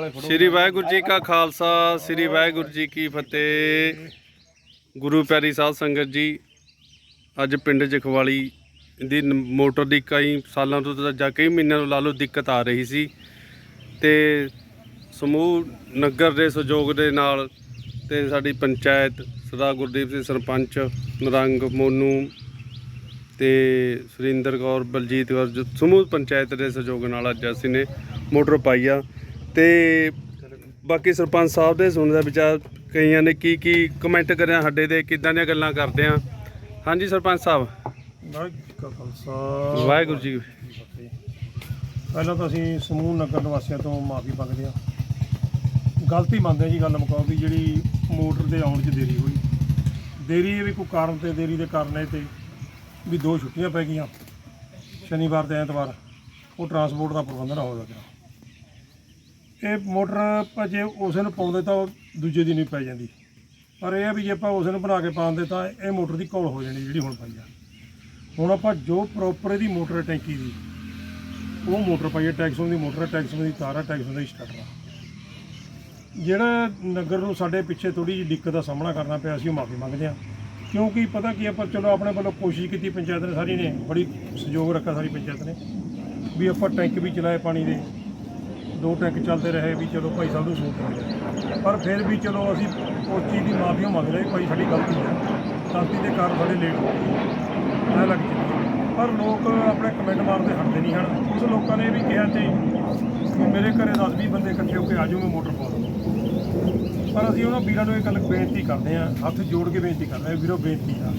ਸ੍ਰੀ ਵਾਹਿਗੁਰੂ ਜੀ ਕਾ ਖਾਲਸਾ, ਸ੍ਰੀ ਵਾਹਿਗੁਰੂ ਜੀ ਕੀ ਫਤਿਹ। ਗੁਰੂ ਪਿਆਰੀ ਸਾਧ ਸੰਗਤ ਜੀ, ਅੱਜ ਪਿੰਡ ਜਖਵਾਲੀ ਦੀ ਨ- ਮੋਟਰ ਦੀ ਕਈ ਸਾਲਾਂ ਤੋਂ ਜਾਂ ਕਈ ਮਹੀਨਿਆਂ ਤੋਂ ਲਾ ਲਓ ਦਿੱਕਤ ਆ ਰਹੀ ਸੀ ਤੇ ਸਮੂਹ ਨਗਰ ਦੇ ਸਹਿਯੋਗ ਦੇ ਨਾਲ ਤੇ ਸਾਡੀ ਪੰਚਾਇਤ ਸਰਦਾਰ ਗੁਰਦੀਪ ਸਿੰਘ ਸਰਪੰਚ, ਨਰੰਗ ਮੋਨੂ ਤੇ ਸੁਰਿੰਦਰ ਕੌਰ, ਬਲਜੀਤ ਕੌਰ, ਜੋ ਸਮੂਹ ਪੰਚਾਇਤ ਦੇ ਸਹਿਯੋਗ ਨਾਲ ਅੱਜ ਅਸੀਂ ਨੇ ਮੋਟਰ ਪਾਈ ਆ। ਤੇ ਬਾਕੀ ਸਰਪੰਚ ਸਾਹਿਬ ਦੇ ਸੁਣਨ ਦਾ ਵਿਚਾਰ ਕਈਆਂ ਨੇ ਕੀ ਕੀ ਕਮੈਂਟ ਕਰਿਆ ਸਾਡੇ ਦੇ ਕਿੱਦਾਂ ਦੀਆਂ ਗੱਲਾਂ ਕਰਦੇ ਆ। ਹਾਂਜੀ ਸਰਪੰਚ ਸਾਹਿਬ। ਵਾਹਿਗੁਰੂ ਜੀ ਕਾ ਖਾਲਸਾ। ਵਾਹਿਗੁਰੂ ਜੀ ਕੀ ਫਤਿਹ। ਪਹਿਲਾਂ ਤਾਂ ਅਸੀਂ ਸਮੂਹ ਨਗਰ ਨਿਵਾਸੀਆਂ ਤੋਂ ਮਾਫੀ ਮੰਗਦੇ ਹਾਂ। ਗਲਤੀ ਮੰਨਦੇ ਹਾਂ ਜੀ ਗੱਲ ਮੁਕਾਓ ਵੀ ਜਿਹੜੀ ਮੋਟਰ ਦੇ ਆਉਣ 'ਚ ਦੇਰੀ ਹੋਈ। ਦੇਰੀ ਇਹ ਵੀ ਕੋਈ ਕਾਰਨ ਤੇ ਦੇਰੀ ਦੇ ਕਾਰਨ ਇਹ ਤੇ ਵੀ ਦੋ ਛੁੱਟੀਆਂ ਪੈ ਗਈਆਂ। ਸ਼ਨੀਵਾਰ ਤੇ ਐਤਵਾਰ ਉਹ ਟਰਾਂਸਪੋਰਟ ਦਾ ਪ੍ਰਬੰਧ ਨਾ ਹੋ ਸਕਿਆ ਇਹ ਮੋਟਰ ਜੇ ਉਸੇ ਨੂੰ ਪਾਉਂਦੇ ਤਾਂ ਉਹ ਦੂਜੇ ਦਿਨ ਹੀ ਪੈ ਜਾਂਦੀ। ਪਰ ਇਹ ਆ ਵੀ ਜੇ ਆਪਾਂ ਉਸੇ ਨੂੰ ਬਣਾ ਕੇ ਪਾਉਂਦੇ ਤਾਂ ਇਹ ਮੋਟਰ ਦੀ ਘੋਲ ਹੋ ਜਾਣੀ ਜਿਹੜੀ ਹੁਣ ਪਾਈ ਆ। ਹੁਣ ਆਪਾਂ ਜੋ ਪ੍ਰੋਪਰ ਇਹਦੀ ਮੋਟਰ ਹੈ ਟੈਂਕੀ ਦੀ, ਉਹ ਮੋਟਰ ਪਾਈ ਹੈ ਟੈਕਸੋਂ ਦੀ ਮੋਟਰ ਹੈ ਟੈਕਸੋਂ ਦੀ ਤਾਰ ਹੈ ਟੈਕਸੋਂ ਦਾ ਸਟਾਰਟਰ ਆ। ਜਿਹੜਾ ਨਗਰ ਨੂੰ ਸਾਡੇ ਪਿੱਛੇ ਥੋੜੀ ਜਿਹੀ ਦਿੱਕਤ ਦਾ ਸਾਹਮਣਾ ਕਰਨਾ ਪਿਆ ਅਸੀਂ ਉਹ ਮਾਫੀ ਮੰਗਦੇ ਹਾਂ ਕਿਉਂਕਿ ਪਤਾ ਕੀ ਆਪਾਂ ਚਲੋ ਆਪਣੇ ਵੱਲੋਂ ਕੋਸ਼ਿਸ਼ ਕੀਤੀ, ਪੰਚਾਇਤ ਨੇ ਸਾਰੀ ਨੇ ਬੜੀ ਸਹਿਯੋਗ ਰੱਖਿਆ ਸਾਰੀ ਪੰਚਾਇਤ ਨੇ, ਵੀ ਆਪਾਂ ਟੈਂਕ ਵੀ ਚਲਾਏ ਪਾਣੀ ਦੇ। ਦੋ ਟੈਂਕ ਚੱਲਦੇ ਰਹੇ ਵੀ ਚਲੋ ਭਾਈ ਸਾਹਿਬ ਨੂੰ ਸੂਟ ਹੋਇਆ ਪਰ ਫਿਰ ਵੀ ਚਲੋ ਅਸੀਂ ਉਸ ਚੀਜ਼ ਦੀ ਮਾਫੀ ਮੰਗ ਰਹੇ ਭਾਈ ਸਾਡੀ ਗਲਤੀ ਹੈ। ਗਲਤੀ ਦੇ ਕਾਰਨ ਸਾਡੇ ਲੇਟ ਹੋ ਗਏ। ਐਂ ਲੱਗ ਚੁੱਕੀ। ਪਰ ਲੋਕ ਆਪਣੇ ਕਮੈਂਟ ਮਾਰਦੇ ਹਟਦੇ ਨਹੀਂ ਹਨ। ਕੁਝ ਲੋਕਾਂ ਨੇ ਇਹ ਵੀ ਕਿਹਾ ਤੇ ਮੇਰੇ ਘਰੇ 10 20 ਬੰਦੇ ਇਕੱਠੇ ਹੋ ਕੇ ਆਜੋ, ਮੈਂ ਮੋਟਰ ਪਾ ਦਵਾਂ ਪਰ ਅਸੀਂ ਉਹਨਾਂ ਵੀਰਾਂ ਨੂੰ ਇਹ ਗੱਲ ਬੇਨਤੀ ਕਰਦੇ ਹਾਂ, ਹੱਥ ਜੋੜ ਕੇ ਬੇਨਤੀ ਕਰਦੇ ਹਾਂ, ਵੀਰੋ ਬੇਨਤੀ ਆ।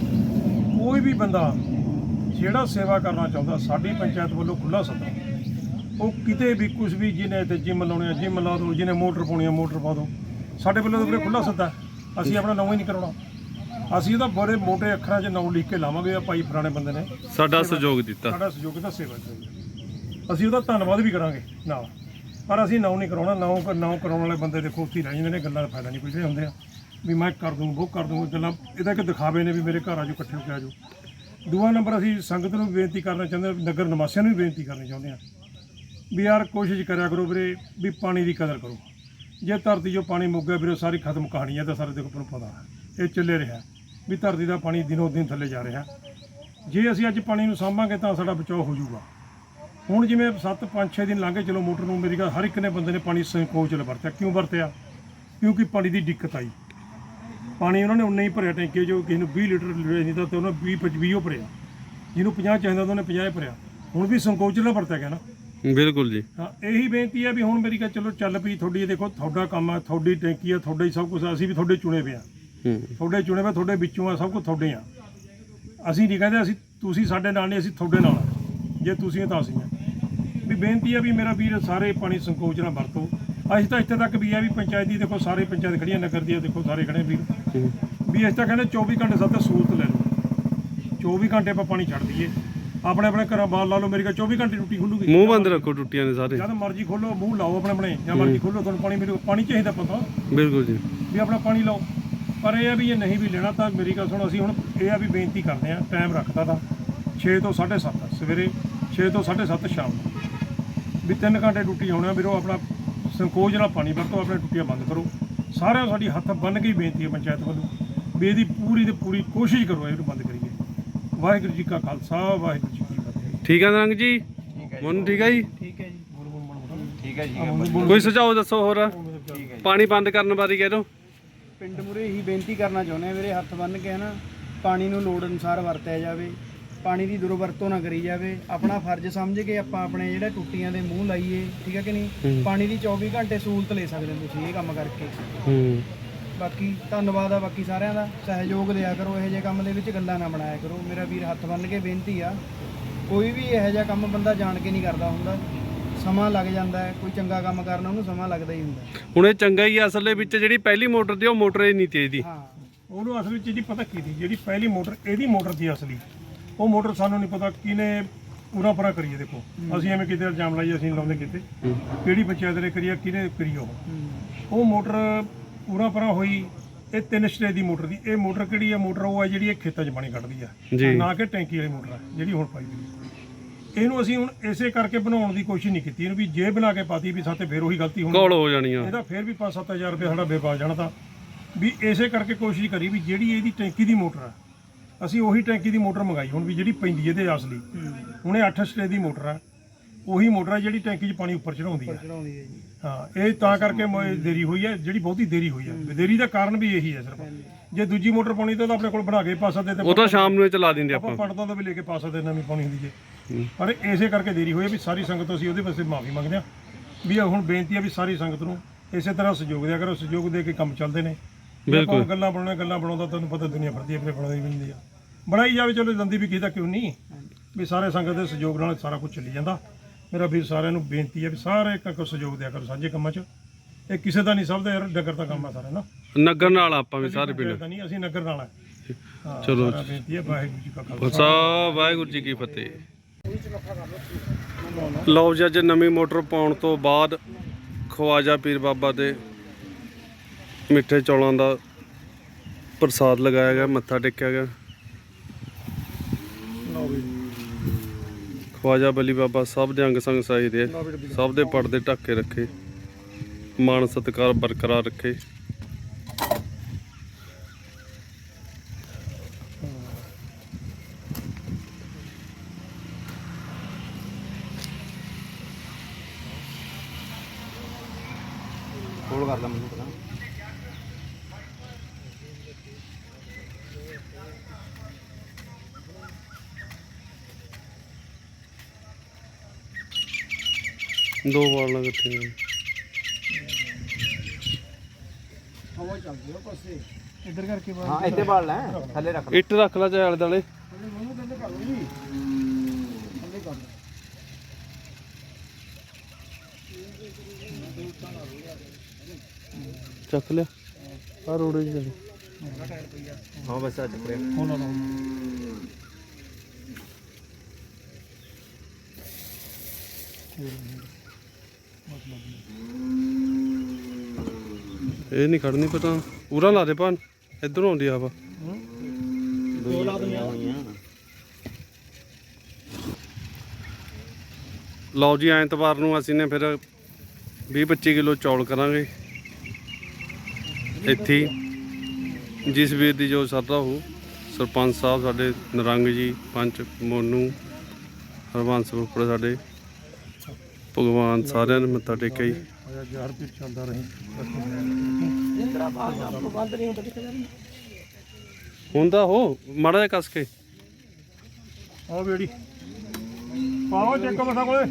ਕੋਈ ਵੀ ਬੰਦਾ ਜਿਹੜਾ ਸੇਵਾ ਕਰਨਾ ਚਾਹੁੰਦਾ, ਸਾਡੀ ਪੰਚਾਇਤ ਵੱਲੋਂ ਖੁੱਲਾ ਸੱਦਾ। ਉਹ ਕਿਤੇ ਵੀ ਕੁਝ ਵੀ ਜਿਹਨੇ ਤੇ ਜਿਮ ਲਾਉਣੇ ਆ ਜਿਮ ਲਾ ਦਿਓ ਜਿਹਨੇ ਮੋਟਰ ਪਾਉਣੀ ਆ ਮੋਟਰ ਪਾ ਦਿਓ ਸਾਡੇ ਵੱਲੋਂ ਤਾਂ ਵੀਰੇ ਖੁੱਲਾ ਸੱਦਾ ਅਸੀਂ ਆਪਣਾ ਨਾਮ ਹੀ ਨਹੀਂ ਕਰਾਉਣਾ। ਅਸੀਂ ਉਹਦਾ ਬੜੇ ਮੋਟੇ ਅੱਖਰਾਂ 'ਚ ਨਾਮ ਲਿਖ ਕੇ ਲਾਵਾਂਗੇ ਆ ਭਾਈ ਪੁਰਾਣੇ ਬੰਦੇ ਨੇ। ਸਾਡਾ ਸਹਿਯੋਗ ਦਿੱਤਾ। ਸਾਡਾ ਸਹਿਯੋਗ ਦਾ ਸੇਵਾ ਕਰਾਂਗੇ ਅਸੀਂ ਉਹਦਾ ਧੰਨਵਾਦ ਵੀ ਕਰਾਂਗੇ ਨਾਲ। ਪਰ ਅਸੀਂ ਨਾਮ ਨਹੀਂ ਕਰਾਉਣਾ ਨਾਮ ਨਾਮ ਕਰਾਉਣ ਵਾਲੇ ਬੰਦੇ ਦੇਖੋ ਉੱਥੇ ਰਹਿ ਜਾਂਦੇ ਨੇ ਗੱਲਾਂ ਦਾ ਫਾਇਦਾ ਨਹੀਂ ਕੋਈ ਹੁੰਦੇ ਆ। ਵੀ ਮੈਂ ਕਰ ਦੂੰ ਉਹ ਕਰ ਦੂੰ ਗੱਲਾਂ ਇਹਦਾ ਕਿ ਦਿਖਾਵੇ ਨੇ ਵੀ ਮੇਰੇ ਘਰ ਆਜੋ ਇਕੱਠੇ ਹੋ ਕੇ ਆਜੋ। ਦੂਆ ਨੰਬਰ ਅਸੀਂ ਸੰਗਤ ਨੂੰ ਵੀ ਬੇਨਤੀ ਕਰਨਾ ਚਾਹੁੰਦੇ ਨਗਰ ਨਿਵਾਸੀਆਂ ਨੂੰ ਵੀ ਬੇਨਤੀ ਕਰਨੀ ਚਾਹੁੰਦੇ ਹਾਂ ਵੀ ਯਾਰ ਕੋਸ਼ਿਸ਼ ਕਰਿਆ ਕਰੋ ਵੀਰੇ ਵੀ ਪਾਣੀ ਦੀ ਕਦਰ ਕਰੋ। ਜੇ ਧਰਤੀ 'ਚੋਂ ਪਾਣੀ ਮੁੱਕ ਗਿਆ ਵੀਰੇ ਸਾਰੀ ਖਤਮ ਕਹਾਣੀ ਹੈ ਤਾਂ ਸਾਰੇ ਦੇਖੋ ਨੂੰ ਪਤਾ। ਇਹ ਚੱਲੇ ਰਿਹਾ ਵੀ ਧਰਤੀ ਦਾ ਪਾਣੀ ਦਿਨੋ ਦਿਨ ਥੱਲੇ ਜਾ ਰਿਹਾ। ਜੇ ਅਸੀਂ ਅੱਜ ਪਾਣੀ ਨੂੰ ਸਾਂਭਾਂਗੇ ਤਾਂ ਸਾਡਾ ਬਚਾਅ ਹੋ ਜਾਊਗਾ। ਹੁਣ ਜਿਵੇਂ 7 5 6 ਦਿਨ ਲੰਘੇ, ਚਲੋ ਮੋਟਰ ਨੂੰ ਮੇਰੀ ਗੱਲ, ਹਰ ਇੱਕ ਨੇ ਬੰਦੇ ਨੇ ਪਾਣੀ ਸੰਕੋਚ ਨਾਲ ਵਰਤਿਆ। ਕਿਉਂ ਵਰਤਿਆ? ਕਿਉਂਕਿ ਪਾਣੀ ਦੀ ਦਿੱਕਤ ਆਈ। ਪਾਣੀ ਉਹਨਾਂ ਨੇ ਉਨਾ ਹੀ ਭਰਿਆ ਟੈਂਕੀ ਜੋ ਕਿਸੇ ਨੂੰ 20 ਲੀਟਰ ਨਹੀਂ ਤਾਂ ਤੇ ਉਹਨਾਂ 20 25 ਉਹ ਭਰਿਆ। ਜਿਹਨੂੰ 50 ਚਾਹੀਦਾ ਤਾਂ ਉਹਨੇ 50 ਭਰਿਆ। ਹੁਣ ਵੀ ਸੰਕੋਚ ਨਾਲ ਵਰਤਿਆ ਗਿਆ ਨਾ। ਬਿਲਕੁਲ ਜੀ। ਹਾਂ ਇਹੀ ਬੇਨਤੀ ਹੈ ਵੀ ਹੁਣ ਮੇਰੀ ਗੱਲ ਚਲੋ ਚੱਲ ਪਈ ਤੁਹਾਡੀ ਦੇਖੋ ਤੁਹਾਡਾ ਕੰਮ ਹੈ ਤੁਹਾਡੀ ਟੈਂਕੀ ਹੈ ਤੁਹਾਡਾ ਹੀ ਸਭ ਕੁਝ ਅਸੀਂ ਵੀ ਤੁਹਾਡੇ ਚੁਣੇ ਪਿਆ ਹੂੰ। ਤੁਹਾਡੇ ਚੁਣੇ ਪਏ ਤੁਹਾਡੇ ਵਿੱਚੋਂ ਆ ਸਭ ਕੁਝ ਤੁਹਾਡੇ ਆ। ਅਸੀਂ ਨਹੀਂ ਕਹਿੰਦੇ ਅਸੀਂ ਤੁਸੀਂ ਸਾਡੇ ਨਾਲ ਨਹੀਂ ਅਸੀਂ ਤੁਹਾਡੇ ਨਾਲ ਆ। ਜੇ ਤੁਸੀਂ ਤਾਂ ਅਸੀਂ ਆ। ਵੀ ਬੇਨਤੀ ਹੈ ਵੀ ਮੇਰਾ ਵੀਰ ਸਾਰੇ ਪਾਣੀ ਸੰਕੋਚ ਨਾਲ ਵਰਤੋ। ਅਸੀਂ ਤਾਂ ਇੱਥੇ ਤੱਕ ਵੀ ਆ ਵੀ ਪੰਚਾਇਤ ਦੀ ਦੇਖੋ ਸਾਰੇ ਪੰਚਾਇਤ ਖੜੀਆਂ ਨਗਰ ਦੀਆਂ ਦੇਖੋ ਸਾਰੇ ਖੜੇ ਵੀਰ। ਹੂੰ। ਵੀ ਅਸੀਂ ਤਾਂ ਕਹਿੰਦੇ 24 ਘੰਟੇ ਸਭ ਤੋਂ ਸਹੂਲਤ ਲੈ ਲਓ। 24 ਘੰਟੇ ਆਪਾਂ ਪਾਣੀ ਛੱਡ ਦਈਏ। ਆਪਣੇ ਆਪਣੇ ਘਰਾਂ ਬਾਹਰ ਲਾ ਲਓ ਮੇਰੀ ਕਾ 24 ਘੰਟੇ ਟੁੱਟੀ ਖੁੱਲੂਗੀ। ਮੂੰਹ ਬੰਦ ਰੱਖੋ ਟੁੱਟੀਆਂ ਨੇ ਸਾਰੇ। ਜਦ ਮਰਜ਼ੀ ਖੋਲੋ ਮੂੰਹ ਲਾਓ ਆਪਣੇ ਆਪਣੇ ਜਾਂ ਮਰਜ਼ੀ ਖੋਲੋ ਤੁਹਾਨੂੰ ਪਾਣੀ ਮੇਰੇ ਪਾਣੀ ਚਾਹੀਦਾ ਪਤਾ ਬਿਲਕੁਲ ਜੀ। ਵੀ ਆਪਣਾ ਪਾਣੀ ਲਾਓ। ਪਰ ਇਹ ਆ ਵੀ ਇਹ ਨਹੀਂ ਵੀ ਲੈਣਾ ਤਾਂ ਮੇਰੀ ਗੱਲ ਸੁਣੋ ਅਸੀਂ ਹੁਣ ਇਹ ਆ ਵੀ ਬੇਨਤੀ ਕਰਦੇ ਆ ਟਾਈਮ ਰੱਖਦਾ ਤਾਂ। 6 ਤੋਂ 7:30 ਸਵੇਰੇ 6 ਤੋਂ 7:30 ਸ਼ਾਮ ਨੂੰ। ਵੀ 3 ਘੰਟੇ ਡਿਊਟੀ ਆਉਣਾ ਵੀਰੋ ਆਪਣਾ ਸੰਕੋਚ ਨਾਲ ਪਾਣੀ ਵਰਤੋ ਆਪਣੇ ਟੁੱਟੀਆਂ ਬੰਦ ਕਰੋ। ਸਾਰਿਆਂ ਨੂੰ ਸਾਡੀ ਹੱਥ ਬੰਨ ਕੇ ਹੀ ਬੇਨਤੀ ਹੈ ਪੰਚਾਇਤ ਵੱਲੋਂ ਵੀ ਇਹਦੀ ਪੂਰੀ ਤੇ ਪੂਰੀ ਕੋਸ਼ਿਸ਼ ਕਰੋ ਇਹਨੂੰ ਬੰਦ ਕਰੀਏ। ਵਾਹਿਗੁਰੂ ਜੀ ਕਾ ਖਾਲਸਾ ਵਾਹਿਗੁਰੂ ਠੀਕ ਹੈ ਨਰੰਗ ਜੀ? ਮੋਨੂ ਠੀਕ ਹੈ ਜੀ? ਠੀਕ ਹੈ ਜੀ। ਠੀਕ ਹੈ ਕੋਈ ਸੁਝਾਅ ਦੱਸੋ ਹੋਰ? ਪਾਣੀ ਬੰਦ ਕਰਨ ਬਾਰੇ ਕਹਿ ਦਿਓ। ਪਿੰਡ ਮੁਰੇ ਹੀ ਬੇਨਤੀ ਕਰਨਾ ਚਾਹੁੰਦੇ ਆ ਵੀਰੇ ਹੱਥ ਬੰਨ ਕੇ ਹਨਾ ਪਾਣੀ ਨੂੰ ਲੋੜ ਅਨੁਸਾਰ ਵਰਤਿਆ ਜਾਵੇ ਪਾਣੀ ਦੀ ਦੁਰਵਰਤੋਂ ਨਾ ਕਰੀ ਜਾਵੇ ਆਪਣਾ ਫਰਜ਼ ਸਮਝ ਕੇ ਆਪਾਂ ਆਪਣੇ ਜਿਹੜੇ ਟੁੱਟੀਆਂ ਦੇ ਮੂੰਹ ਲਾਈਏ ਠੀਕ ਹੈ ਕਿ ਨਹੀਂ? ਪਾਣੀ ਦੀ 24 ਘੰਟੇ ਸਹੂਲਤ ਲੈ ਸਕਦੇ ਹੋ ਤੁਸੀਂ ਇਹ ਕੰਮ ਕਰਕੇ। ਹੂੰ। ਬਾਕੀ ਧੰਨਵਾਦ ਆ ਬਾਕੀ ਸਾਰਿਆਂ ਦਾ। ਸਹਿਯੋਗ ਦਿਆ ਕਰੋ ਇਹੋ ਜਿਹੇ ਕੰਮ ਦੇ ਵਿੱਚ ਗੱਲਾਂ ਨਾ ਬਣਾਇਆ ਕਰੋ। ਮੇਰਾ ਵੀਰ ਹੱਥ ਬੰਨ ਕੇ ਬੇਨਤੀ ਆ ਕੋਈ ਵੀ ਇਹੋ ਜਿਹਾ ਕੰਮ ਬੰਦਾ ਜਾਣ ਕੇ ਨਹੀਂ ਕਰਦਾ ਹੁੰਦਾ। ਸਮਾਂ ਲੱਗ ਜਾਂਦਾ ਹੈ ਕੋਈ ਚੰਗਾ ਕੰਮ ਕਰਨਾ ਉਹਨੂੰ ਸਮਾਂ ਲੱਗਦਾ ਹੀ ਹੁੰਦਾ ਹੁਣ ਇਹ ਚੰਗਾ ਹੀ ਆ, ਅਸਲ ਦੇ ਵਿੱਚ ਜਿਹੜੀ ਪਹਿਲੀ ਮੋਟਰ ਦੀ ਉਹ ਮੋਟਰ ਹੀ ਨਹੀਂ ਤੇਜ਼ ਦੀ ਹਾਂ। ਉਹਨੂੰ ਅਸਲ ਵਿੱਚ ਇਹਦੀ ਪਤਾ ਕੀ ਦੀ ਜਿਹੜੀ ਪਹਿਲੀ ਮੋਟਰ ਇਹਦੀ ਮੋਟਰ ਦੀ ਅਸਲੀ। ਉਹ ਮੋਟਰ ਸਾਨੂੰ ਨਹੀਂ ਪਤਾ ਕਿਨੇ ਪੂਰਾ ਪਰਾ ਕਰੀਏ ਦੇਖੋ। ਅਸੀਂ ਐਵੇਂ ਕਿਤੇ ਇਲਜ਼ਾਮ ਲਾਈਏ ਅਸੀਂ ਲਾਉਂਦੇ ਕਿਤੇ। ਕਿਹੜੀ ਪੰਚਾਇਤ ਨੇ ਕਰੀਆ ਕਿਹਨੇ ਕਰੀ ਉਹ। ਉਹ ਮੋਟਰ ਪੂਰਾ ਪਰਾ ਹੋਈ ਇਹ ਤਿੰਨ ਸਟੇਜ ਦੀ ਮੋਟਰ ਦੀ। ਇਹ ਮੋਟਰ ਕਿਹੜੀ ਹੈ ਮੋਟਰ ਉਹ ਹੈ ਜਿਹੜੀ ਇਹ ਖੇਤਾਂ 'ਚ ਪਾਣੀ ਕੱਢਦੀ ਆ। ਨਾ ਕਿ ਟੈਂਕੀ ਵਾਲੀ ਮੋਟਰ ਹੈ ਜਿਹੜੀ ਹੁਣ ਪਾਈ ਗਈ ਇਹਨੂੰ ਅਸੀਂ ਹੁਣ ਇਸੇ ਕਰਕੇ ਬਣਾਉਣ ਦੀ ਕੋਸ਼ਿਸ਼ ਨਹੀਂ ਕੀਤੀ। ਇਹਨੂੰ ਵੀ ਜੇ ਬਣਾ ਕੇ ਪਾਤੀ ਵੀ ਸਾਤੇ ਫੇਰ ਉਹੀ ਗਲਤੀ ਹੋਣੀ ਹੋ ਜਾਣੀਆਂ ਇਹਦਾ ਫੇਰ ਵੀ 5-7000 ਰੁਪਏ ਸਾਡਾ ਬੇਕਾਰ ਜਾਣਾ ਤਾਂ। ਵੀ ਇਸੇ ਕਰਕੇ ਕੋਸ਼ਿਸ਼ ਕਰੀ ਵੀ ਜਿਹੜੀ ਇਹਦੀ ਟੈਂਕੀ ਦੀ ਮੋਟਰ ਆ ਅਸੀਂ ਉਹੀ ਟੈਂਕੀ ਦੀ ਮੋਟਰ ਮੰਗਾਈ। ਹੁਣ ਵੀ ਜਿਹੜੀ ਪੈਂਦੀ ਇਹਦੇ ਅਸਲੀ ਹੁਣ ਇਹ 8 ਸਟੇ ਦੀ ਮੋਟਰ ਆ। ਉਹੀ ਮੋਟਰ ਆ ਜਿਹੜੀ ਟੈਂਕੀ 'ਚ ਪਾਣੀ ਉੱਪਰ ਚੜਾਉਂਦੀ ਆ। ਚੜਾਉਂਦੀ ਹੈ ਇਹ ਤਾਂ ਕਰਕੇ ਮ- ਦੇਰੀ ਹੋਈ ਹੈ ਜਿਹੜੀ ਬਹੁਤੀ ਦੇਰੀ ਹੋਈ ਹੈ। ਦੇਰੀ ਦਾ ਕਾਰਨ ਵੀ ਇਹੀ ਹੈ ਸਿਰਫ। ਜੇ ਦੂਜੀ ਮੋਟਰ ਪਾਉਣੀ ਤਾਂ ਆਪਣੇ ਕੋਲ ਬਣਾ ਕੇ ਪਾ ਸਕਦੇ ਤੇ ਉਹ ਤਾਂ ਸ਼ਾਮ ਨੂੰ ਹੀ ਚਲਾ ਦਿੰਦੇ ਆਪਾਂ। ਆਪਾਂ। ਪੜਦਾ ਤਾਂ ਵੀ ਲੈ ਕੇ ਪਾ ਸਕਦੇ ਨਵੀਂ ਪਾਉਣੀ ਹੁੰਦੀ ਜੇ। ਪਰ ਇਸੇ ਕਰਕੇ ਦੇਰੀ ਹੋਈ ਹੈ ਵੀ ਸਾਰੀ ਸੰਗਤ ਅਸੀਂ ਉਹਦੇ ਵਾਸਤੇ ਮਾਫੀ ਮੰਗਦੇ ਹਾਂ। ਵੀ ਇਹ ਹੁਣ ਬੇਨਤੀ ਹੈ ਵੀ ਸਾਰੀ ਸੰਗਤ ਨੂੰ ਇਸੇ ਤਰ੍ਹਾਂ ਸਹਿਯੋਗ ਦਿਆ ਕਰੋ ਸਹਿਯੋਗ ਦੇ ਕੇ ਕੰਮ ਚੱਲਦੇ ਨੇ। ਆਪਾਂ ਗੱਲਾਂ ਬਣਾਉਣਾ ਗੱਲਾਂ ਬਣਾਉਂਦਾ ਤੁਹਾਨੂੰ ਪਤਾ ਦੁਨੀਆ ਫਿਰਦੀ ਆਪਣੇ ਬਣਾਉਂਦੀ ਵੀ ਹੁੰਦੀ ਆ। ਬਣਾਈ ਜਾਵੇ ਚਲੋ ਦੰਦੀ ਵੀ ਕੀਤਾ ਕਿਉਂ ਨਹੀਂ। ਵੀ ਸਾਰੇ ਸੰਗਤ ਦੇ ਸਹਿਯੋਗ ਨਾਲ ਸਾਰਾ ਕੁਝ ਚੱਲੀ ਜਾਂਦਾ। ਮੇਰਾ ਵੀਰ ਸਾਰਿਆਂ ਨੂੰ ਬੇਨਤੀ ਹੈ ਵੀ ਸਾਰੇ ਇੱਕ ਇੱਕ ਸਹਿਯੋਗ ਦਿਆ ਕਰੋ ਸਾਂਝੇ ਕੰਮਾਂ 'ਚ। ਇਹ ਕਿਸੇ ਦਾ ਨਹੀਂ ਸਭ ਦਾ ਯਾਰ ਡਗਰ ਦਾ ਕੰਮ ਆ ਸਾਰਾ ਨਾ। ਨਗਰ ਨਾਲ ਆਪਾਂ ਵੀ ਸਾਰੇ ਪਿੰਡ। ਨਹੀਂ ਅਸੀਂ ਨਗਰ ਨਾਲ ਹਾਂ, ਚਲੋ। ਬੇਨਤੀ ਹੈ ਵਾਹਿਗੁਰੂ ਜੀ ਕਾ ਖਾਲਸਾ। ਖਾਲਸਾ ਵਾਹਿਗੁਰੂ ਜੀ ਕੀ ਫਤਿਹ। ਲਓ ਜੀ ਅੱਜ ਨਵੀਂ ਮੋਟਰ ਪਾਉਣ ਤੋਂ ਬਾਅਦ ਖਵਾਜਾ ਪੀਰ ਬਾਬਾ ਦੇ ਮਿੱਠੇ ਚੌਲਾਂ ਦਾ ਪ੍ਰਸਾਦ ਲਗਾਇਆ ਗਿਆ ਮੱਥਾ ਟੇਕਿਆ ਗਿਆ। ਖਵਾਜਾ ਬਲੀ ਬਾਬਾ ਸਭ ਦੇ ਅੰਗ ਸੰਗ ਸਾਈ ਦੇ ਸਭ ਦੇ ਪਰਦੇ ਢੱਕ ਕੇ ਰੱਖੇ। ਮਾਣ ਸਤਿਕਾਰ ਬਰਕਰਾਰ ਰੱਖੇ। ਕੋਲ ਕਰ ਲੈ ਮੈਨੂੰ ਪਤਾ। ਦੋ ਵਾਲਾਂ ਇਕੱਠੀਆਂ ਹਵਾ ਚੱਲਦੀ ਆ ਪਾਸੇ। ਇੱਧਰ ਕਰਕੇ ਬਾਹਰ ਹਾਂ ਇੱਥੇ ਬਾੜ ਲੈ ਥੱਲੇ ਰੱਖ ਇੱਟ ਰੱਖ ਲਾ ਚਾਹੇ ਮੈਨੂੰ ਥੱਲੇ ਕਰ ਲਓ ਜੀ। ਥੱਲੇ ਕਰ ਲਓ। ਚੱਕ ਲਿਆ। ਆ ਰੋੜੇ ਜੀ ਚੱਲ ਹਾਂ ਬਸ ਆ ਚੱਕਰੇ ਉਹਨਾਂ ਨੂੰ ਇਹ ਨਹੀਂ ਖੜਨੀ ਪਤਾ। ਪੂਰਾ ਲਾ ਦੇ ਭਾਨ। ਇਧਰੋਂ ਆਉਂਦੀ ਹਵਾ। ਦੋ ਲਾ ਲਓ ਜੀ ਐਤਵਾਰ ਨੂੰ ਅਸੀਂ ਨੇ ਫਿਰ 20 25 ਕਿਲੋ ਚੌਲ ਕਰਾਂਗੇ। ਇੱਥੇ। ਜਿਸ ਵੀਰ ਦੀ ਜੋ ਸਰਦਾ ਹੋ ਸਰਪੰਚ ਸਾਹਿਬ ਸਾਡੇ ਨਰੰਗ ਜੀ ਪੰਚ ਮੋਨੂ ਹਰਵੰਸ ਫੁੱਫੜ ਸਾਡੇ। ਭਗਵਾਨ ਸਾਰਿਆਂ ਨੇ ਮੱਥਾ ਟੇਕਿਆ ਜੀ। ਹੋਇਆ ਯਾਰ ਵੀ ਚੱਲਦਾ ਰਹੀ ਬੰਦ ਨਹੀਂ ਹੁੰਦਾ ਕਿੱਥੇ ਹੁੰਦਾ ਹੋ ਮਾੜਾ ਜਿਹਾ ਕੱਸ ਕੇ। ਆ ਬੇੜੀ। ਪਾਓ ਚੱਕ ਮਸਾ ਕੋਲੇ।